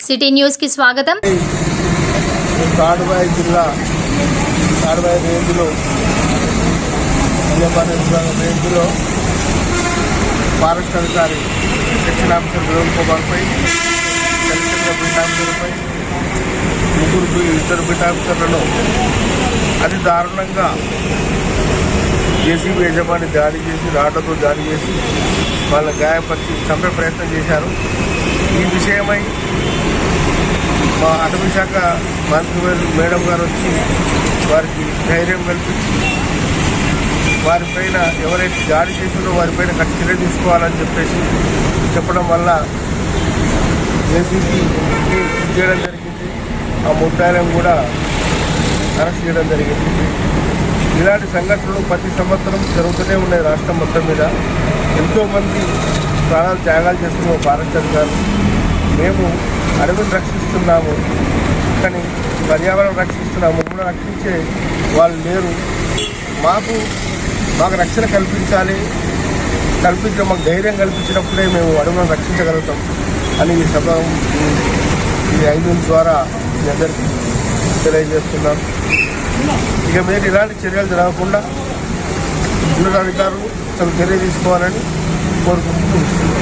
City న్యూస్కి స్వాగతం. తాడుబాయి జిల్లా తాడుబాయి రేంజ్లో అన్యపాన విభాగం రేంజ్లో ఫారెస్ట్ అధికారి సెక్షన్ ఆఫీసర్ వినోద్ కుమార్పై కలెక్టర్ బీట్ ఆఫీసర్పై ముగ్గురు ఇద్దరు బీట్ ఆఫీసర్లను అతి దారుణంగా జేసీబీ యజమాని దాడి చేసి రాళ్ళతో దాడి చేసి వాళ్ళ గాయపరిచి చంపే ప్రయత్నం చేశారు. ఈ విషయమై మా అటవీ శాఖ మంత్రి మేడం గారు వచ్చి వారికి ధైర్యం కల్పించి వారిపైన ఎవరైతే దాడి చేసిందో వారిపైన కఠిన చర్య తీసుకోవాలని చెప్పేసి చెప్పడం వల్ల జేసీబీ చేయడం జరిగింది. ఆ ముద్దాయిలను కూడా అరెస్ట్ చేయడం జరిగింది. ఇలాంటి సంఘటనలు ప్రతి సంవత్సరం జరుగుతూనే ఉన్నాయి రాష్ట్రం మొత్తం మీద. ఎంతోమంది ప్రాణాలు త్యాగాలు చేస్తున్న భారత సర్కారు. మేము అడవిని రక్షిస్తున్నాము. కానీ పర్యావరణం రక్షిస్తున్నాము. మమ్మల్ని రక్షించే వాళ్ళు లేరు. మాకు మాకు రక్షణ కల్పించాలి. కల్పించడం మాకు ధైర్యం కల్పించినప్పుడే మేము అడవులను రక్షించగలుగుతాం అని ఈ సభ ఈ- ఐదు ద్వారా మీ అందరికీ తెలియజేస్తున్నాం. ఇక మీరు ఇలాంటి చర్యలు జరగకుండా ఉన్నతాధికారులు తమ చర్య తీసుకోవాలని కోరుకుంటున్నాను